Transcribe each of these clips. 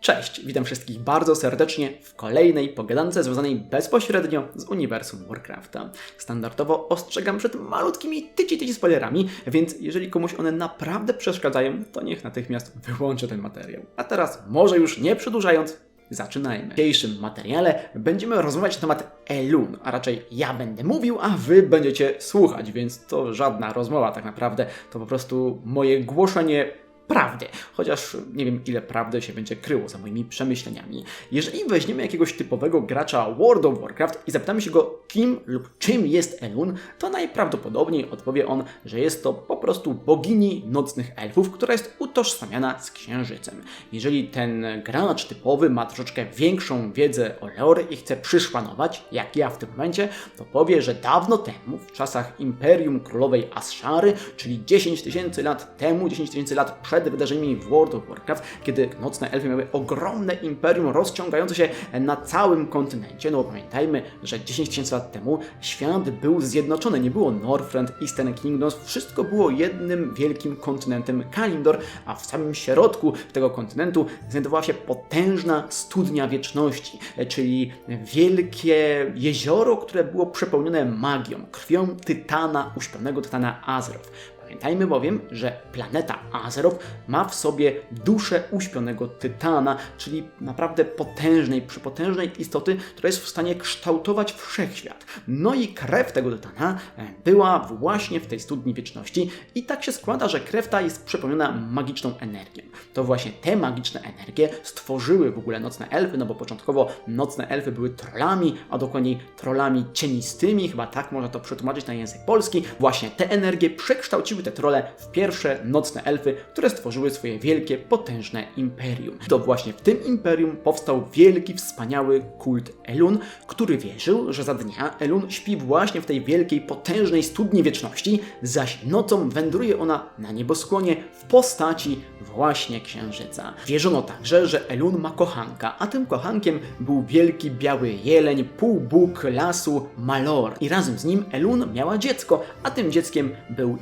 Cześć, witam wszystkich bardzo serdecznie w kolejnej pogadance związanej bezpośrednio z uniwersum Warcrafta. Standardowo ostrzegam przed malutkimi tyci tyci spoilerami, więc jeżeli komuś one naprawdę przeszkadzają, to niech natychmiast wyłączy ten materiał. A teraz, może już nie przedłużając, Zaczynajmy. W dzisiejszym materiale będziemy rozmawiać na temat Elun, a raczej ja będę mówił, a wy będziecie słuchać, więc to żadna rozmowa tak naprawdę, to po prostu moje głoszenie prawdy, chociaż nie wiem ile prawdy się będzie kryło za moimi przemyśleniami. Jeżeli weźmiemy jakiegoś typowego gracza World of Warcraft i zapytamy się go kim lub czym jest Elun, to najprawdopodobniej odpowie on, że jest to po prostu bogini nocnych elfów, która jest utożsamiana z księżycem. Jeżeli ten gracz typowy ma troszeczkę większą wiedzę o lore i chce przyszpanować, jak ja w tym momencie, to powie, że dawno temu, w czasach Imperium Królowej Ashary, czyli 10 tysięcy lat temu, 10 tysięcy lat przed wydarzeniami w World of Warcraft, kiedy nocne elfy miały ogromne imperium rozciągające się na całym kontynencie. No bo pamiętajmy, że 10 tysięcy lat temu świat był zjednoczony, nie było Northrend, Eastern Kingdoms, wszystko było jednym wielkim kontynentem Kalimdor, a w samym środku tego kontynentu znajdowała się potężna studnia wieczności, czyli wielkie jezioro, które było przepełnione magią, krwią tytana, uśpionego tytana Azeroth. Pamiętajmy bowiem, że planeta Azeroth ma w sobie duszę uśpionego Tytana, czyli naprawdę potężnej, przepotężnej istoty, która jest w stanie kształtować wszechświat. No i krew tego Tytana e, była właśnie w tej studni wieczności i tak się składa, że krew ta jest przepełniona magiczną energią. To właśnie te magiczne energie stworzyły w ogóle nocne elfy, no bo początkowo nocne elfy były trollami, a dokładniej trollami cienistymi, chyba tak można to przetłumaczyć na język polski. Właśnie te energie przekształciły te trole w pierwsze nocne elfy, które stworzyły swoje wielkie, potężne imperium. To właśnie w tym imperium powstał wielki, wspaniały kult Elun, który wierzył, że za dnia Elun śpi właśnie w tej wielkiej, potężnej studni wieczności, zaś nocą wędruje ona na nieboskłonie w postaci właśnie księżyca. Wierzono także, że Elun ma kochanka, a tym kochankiem był wielki biały jeleń, półbóg lasu Malor. I razem z nim Elun miała dziecko, a tym dzieckiem był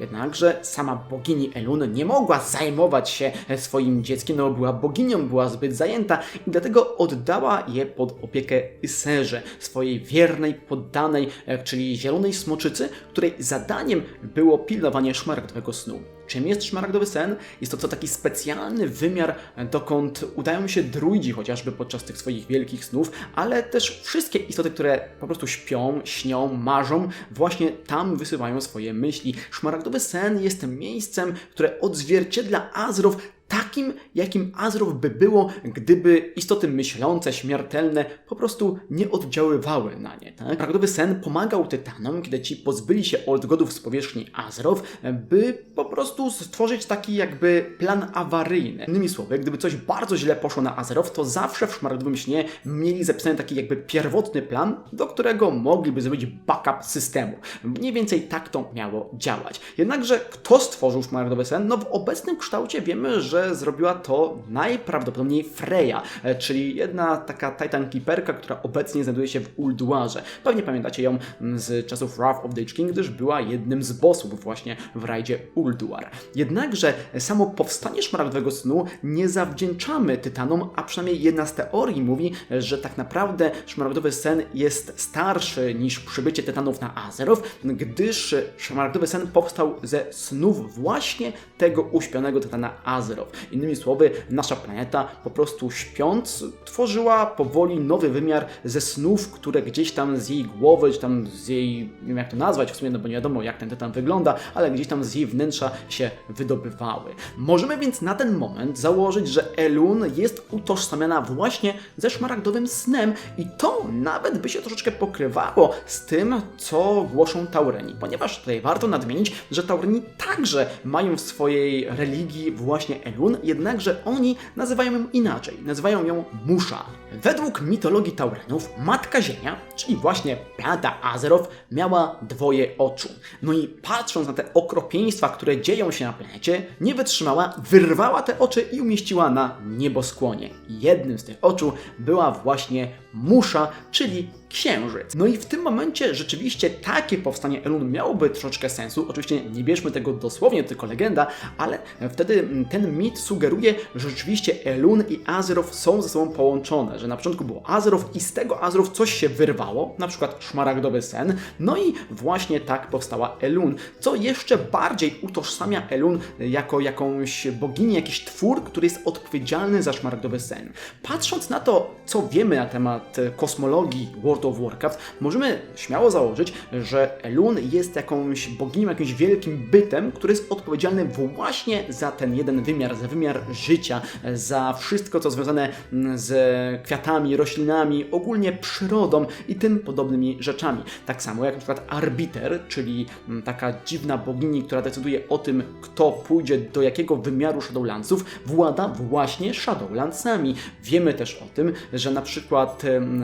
Jednakże sama bogini Elun nie mogła zajmować się swoim dzieckiem, no była boginią, była zbyt zajęta i dlatego oddała je pod opiekę Iserze, swojej wiernej, poddanej, e, czyli zielonej smoczycy, której zadaniem było pilnowanie szmaragdowego snu. Czym jest szmaragdowy sen? Jest to co taki specjalny wymiar, dokąd udają się druidzi chociażby podczas tych swoich wielkich snów, ale też wszystkie istoty, które po prostu śpią, śnią, marzą, właśnie tam wysyłają swoje myśli. Szmaragdowy sen jest miejscem, które odzwierciedla Azrow takim, jakim Azrow by było, gdyby istoty myślące, śmiertelne po prostu nie oddziaływały na nie. Tak? Prawdowy sen pomagał Tytanom, kiedy ci pozbyli się Old Godów z powierzchni Azrow, by po prostu stworzyć taki jakby plan awaryjny. Innymi słowy, gdyby coś bardzo źle poszło na Azrow, to zawsze w szmaragdowym śnie mieli zapisany taki jakby pierwotny plan, do którego mogliby zrobić backup systemu. Mniej więcej tak to miało działać. Jednakże kto stworzył szmaragdowy sen? No w obecnym kształcie wiemy, że że zrobiła to najprawdopodobniej Freya, e, czyli jedna taka Titan Keeperka, która obecnie znajduje się w Ulduarze. Pewnie pamiętacie ją mm, z czasów Wrath of the King, gdyż była jednym z bossów właśnie w rajdzie Ulduar. Jednakże samo powstanie Szmaragdowego Snu nie zawdzięczamy Tytanom, a przynajmniej jedna z teorii mówi, że tak naprawdę Szmaragdowy Sen jest starszy niż przybycie Tytanów na Azeroth, gdyż Szmaragdowy Sen powstał ze snów właśnie tego uśpionego Tytana Azeroth. Innymi słowy, nasza planeta po prostu śpiąc tworzyła powoli nowy wymiar ze snów, które gdzieś tam z jej głowy, czy tam z jej, nie wiem jak to nazwać w sumie, no bo nie wiadomo jak ten tytan wygląda, ale gdzieś tam z jej wnętrza się wydobywały. Możemy więc na ten moment założyć, że Elun jest utożsamiana właśnie ze szmaragdowym snem i to nawet by się troszeczkę pokrywało z tym, co głoszą Taureni, ponieważ tutaj warto nadmienić, że Taureni także mają w swojej religii właśnie Elun, Jednakże oni nazywają ją inaczej. Nazywają ją Musza. Według mitologii Taurenów, Matka Ziemia, czyli właśnie planeta Azeroth, miała dwoje oczu. No i patrząc na te okropieństwa, które dzieją się na planecie, nie wytrzymała, wyrwała te oczy i umieściła na nieboskłonie. Jednym z tych oczu była właśnie Musza, czyli księżyc. No i w tym momencie rzeczywiście takie powstanie Elun miałoby troszeczkę sensu. Oczywiście nie bierzmy tego dosłownie, tylko legenda, ale wtedy ten mit sugeruje, że rzeczywiście Elun i Azeroth są ze sobą połączone, że na początku było Azeroth i z tego Azeroth coś się wyrwało, na przykład szmaragdowy sen, no i właśnie tak powstała Elun, co jeszcze bardziej utożsamia Elun jako jakąś boginię, jakiś twór, który jest odpowiedzialny za szmaragdowy sen. Patrząc na to, co wiemy na temat kosmologii World of Warcraft, możemy śmiało założyć, że Elun jest jakąś boginią, jakimś wielkim bytem, który jest odpowiedzialny właśnie za ten jeden wymiar, za wymiar życia, za wszystko, co związane z kwiatami, roślinami, ogólnie przyrodą i tym podobnymi rzeczami. Tak samo jak na przykład arbiter, czyli taka dziwna bogini, która decyduje o tym, kto pójdzie do jakiego wymiaru Shadowlandsów, włada właśnie Shadowlandsami. Wiemy też o tym, że na przykład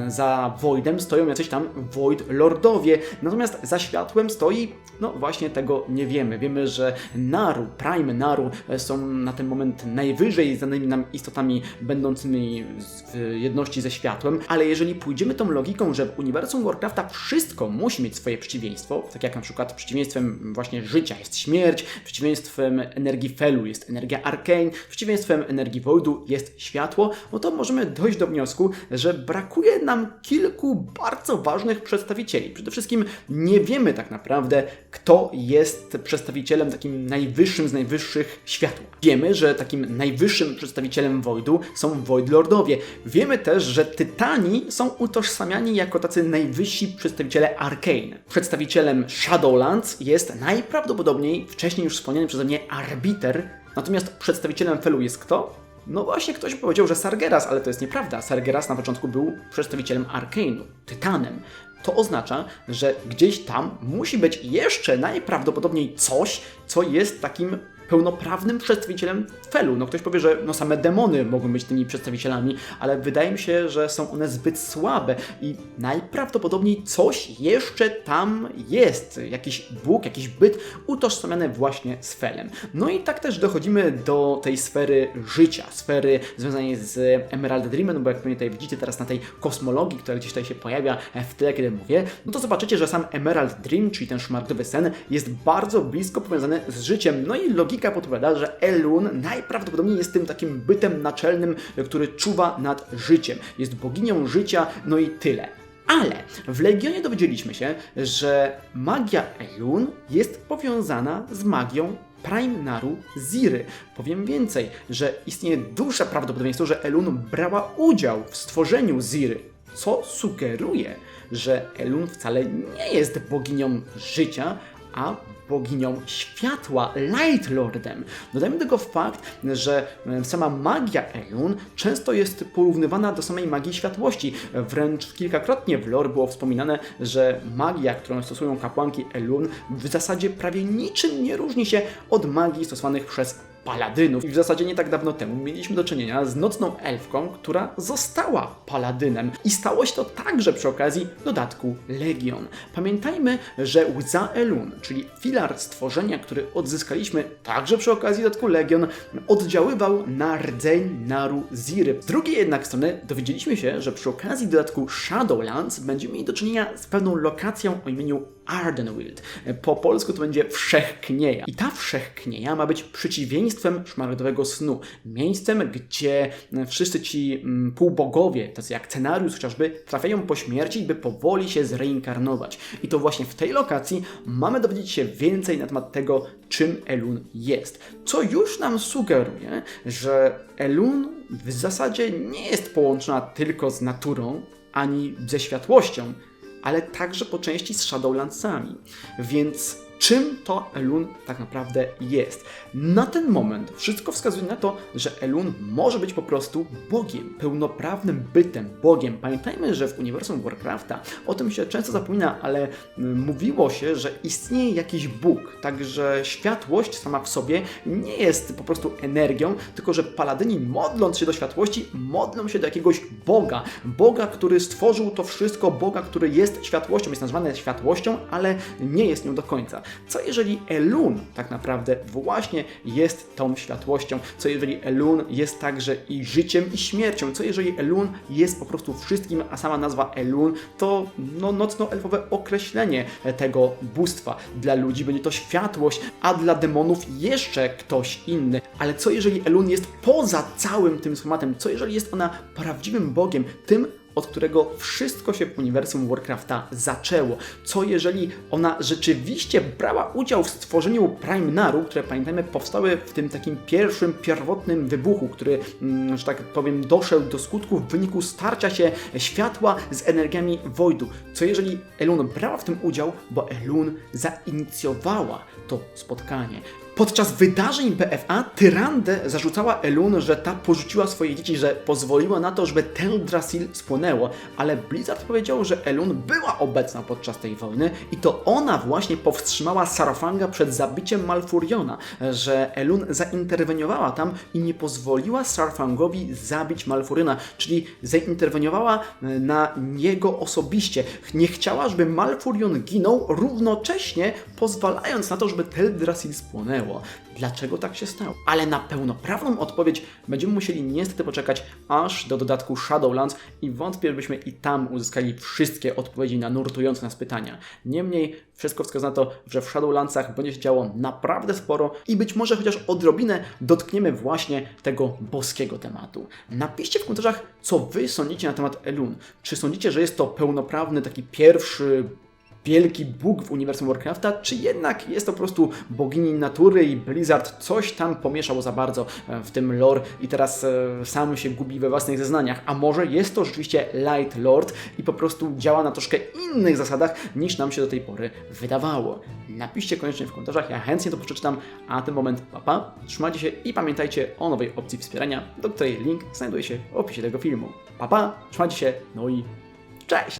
za Voidem stoją jacyś tam Void Lordowie, natomiast za światłem stoi, no właśnie tego nie wiemy. Wiemy, że Naru, Prime Naru e, są na ten moment najwyżej znanymi nam istotami będącymi w jedności ze światłem, ale jeżeli pójdziemy tą logiką, że w uniwersum Warcrafta wszystko musi mieć swoje przeciwieństwo, tak jak na przykład przeciwieństwem właśnie życia jest śmierć, przeciwieństwem energii Felu jest energia Arcane, przeciwieństwem energii Voidu jest światło, no to możemy dojść do wniosku, że brakuje nam kilku bardzo ważnych przedstawicieli. Przede wszystkim nie wiemy tak naprawdę, kto jest przedstawicielem takim najwyższym z najwyższych światła. Wiemy, że takim najwyższym przedstawicielem Voidu są Void Lordowie. Wiemy też, że Tytani są utożsamiani jako tacy najwyżsi przedstawiciele Arcane. Przedstawicielem Shadowlands jest najprawdopodobniej wcześniej już wspomniany przeze mnie Arbiter, natomiast przedstawicielem Felu jest kto? No właśnie ktoś powiedział, że Sargeras, ale to jest nieprawda. Sargeras na początku był przedstawicielem Arkane'u, Tytanem. To oznacza, że gdzieś tam musi być jeszcze najprawdopodobniej coś, co jest takim pełnoprawnym przedstawicielem Felu. No ktoś powie, że no same demony mogą być tymi przedstawicielami, ale wydaje mi się, że są one zbyt słabe i najprawdopodobniej coś jeszcze tam jest. Jakiś Bóg, jakiś byt utożsamiany właśnie z Felem. No i tak też dochodzimy do tej sfery życia, sfery związanej z Emerald Dreamem, bo jak pewnie tutaj widzicie teraz na tej kosmologii, która gdzieś tutaj się pojawia w tyle, kiedy mówię, no to zobaczycie, że sam Emerald Dream, czyli ten szmaragdowy sen, jest bardzo blisko powiązany z życiem. No i logika podpowiada, że Elun najprawdopodobniej jest tym takim bytem naczelnym, który czuwa nad życiem. Jest boginią życia, no i tyle. Ale w Legionie dowiedzieliśmy się, że magia Elun jest powiązana z magią Prime Naru Ziry. Powiem więcej, że istnieje duże prawdopodobieństwo, że Elun brała udział w stworzeniu Ziry, co sugeruje, że Elun wcale nie jest boginią życia, a boginią światła, Light Lordem. Dodajmy do tego fakt, że sama magia Elun często jest porównywana do samej magii światłości. Wręcz kilkakrotnie w lore było wspominane, że magia, którą stosują kapłanki Elun, w zasadzie prawie niczym nie różni się od magii stosowanych przez paladynów. I w zasadzie nie tak dawno temu mieliśmy do czynienia z nocną elfką, która została paladynem. I stało się to także przy okazji dodatku Legion. Pamiętajmy, że łza Elun, czyli filar stworzenia, który odzyskaliśmy także przy okazji dodatku Legion, oddziaływał na rdzeń Naru Ziry. Z drugiej jednak strony dowiedzieliśmy się, że przy okazji dodatku Shadowlands będziemy mieli do czynienia z pewną lokacją o imieniu Ardenwild. Po polsku to będzie Wszechknieja. I ta Wszechknieja ma być przeciwieństwem szmaragdowego snu. Miejscem, gdzie wszyscy ci mm, półbogowie, tacy jak Cenarius chociażby, trafiają po śmierci, by powoli się zreinkarnować. I to właśnie w tej lokacji mamy dowiedzieć się więcej na temat tego, czym Elun jest. Co już nam sugeruje, że Elun w zasadzie nie jest połączona tylko z naturą, ani ze światłością, ale także po części z Shadowlandsami. Więc czym to Elun tak naprawdę jest. Na ten moment wszystko wskazuje na to, że Elun może być po prostu Bogiem, pełnoprawnym bytem, Bogiem. Pamiętajmy, że w uniwersum Warcrafta o tym się często zapomina, ale mówiło się, że istnieje jakiś Bóg, także światłość sama w sobie nie jest po prostu energią, tylko że paladyni modląc się do światłości, modlą się do jakiegoś Boga. Boga, który stworzył to wszystko, Boga, który jest światłością, jest nazwany światłością, ale nie jest nią do końca. Co jeżeli Elun tak naprawdę właśnie jest tą światłością? Co jeżeli Elun jest także i życiem i śmiercią? Co jeżeli Elun jest po prostu wszystkim, a sama nazwa Elun to no, nocno-elfowe określenie tego bóstwa. Dla ludzi będzie to światłość, a dla demonów jeszcze ktoś inny. Ale co jeżeli Elun jest poza całym tym schematem? Co jeżeli jest ona prawdziwym Bogiem, tym, od którego wszystko się w uniwersum Warcrafta zaczęło. Co jeżeli ona rzeczywiście brała udział w stworzeniu Prime Naru, które pamiętajmy powstały w tym takim pierwszym, pierwotnym wybuchu, który, mm, że tak powiem, doszedł do skutku w wyniku starcia się światła z energiami Voidu. Co jeżeli Elun brała w tym udział, bo Elun zainicjowała to spotkanie. Podczas wydarzeń BFA Tyrande zarzucała Elun, że ta porzuciła swoje dzieci, że pozwoliła na to, żeby Teldrassil spłonęło, ale Blizzard powiedział, że Elun była obecna podczas tej wojny i to ona właśnie powstrzymała Sarafanga przed zabiciem Malfuriona, że Elun zainterweniowała tam i nie pozwoliła Sarafangowi zabić Malfuriona, czyli zainterweniowała na niego osobiście. Nie chciała, żeby Malfurion ginął, równocześnie pozwalając na to, żeby Teldrassil spłonęło. Dlaczego tak się stało? Ale na pełnoprawną odpowiedź będziemy musieli niestety poczekać aż do dodatku Shadowlands i wątpię, żebyśmy i tam uzyskali wszystkie odpowiedzi na nurtujące nas pytania. Niemniej wszystko wskazuje na to, że w Shadowlandsach będzie się działo naprawdę sporo i być może chociaż odrobinę dotkniemy właśnie tego boskiego tematu. Napiszcie w komentarzach, co Wy sądzicie na temat Elun. Czy sądzicie, że jest to pełnoprawny taki pierwszy wielki Bóg w uniwersum Warcrafta, czy jednak jest to po prostu bogini natury i Blizzard coś tam pomieszał za bardzo e, w tym lore i teraz e, sam się gubi we własnych zeznaniach, a może jest to rzeczywiście Light Lord i po prostu działa na troszkę innych zasadach niż nam się do tej pory wydawało. Napiszcie koniecznie w komentarzach, ja chętnie to przeczytam, a na ten moment papa, trzymajcie się i pamiętajcie o nowej opcji wspierania, do której link znajduje się w opisie tego filmu. Papa, trzymajcie się, no i cześć!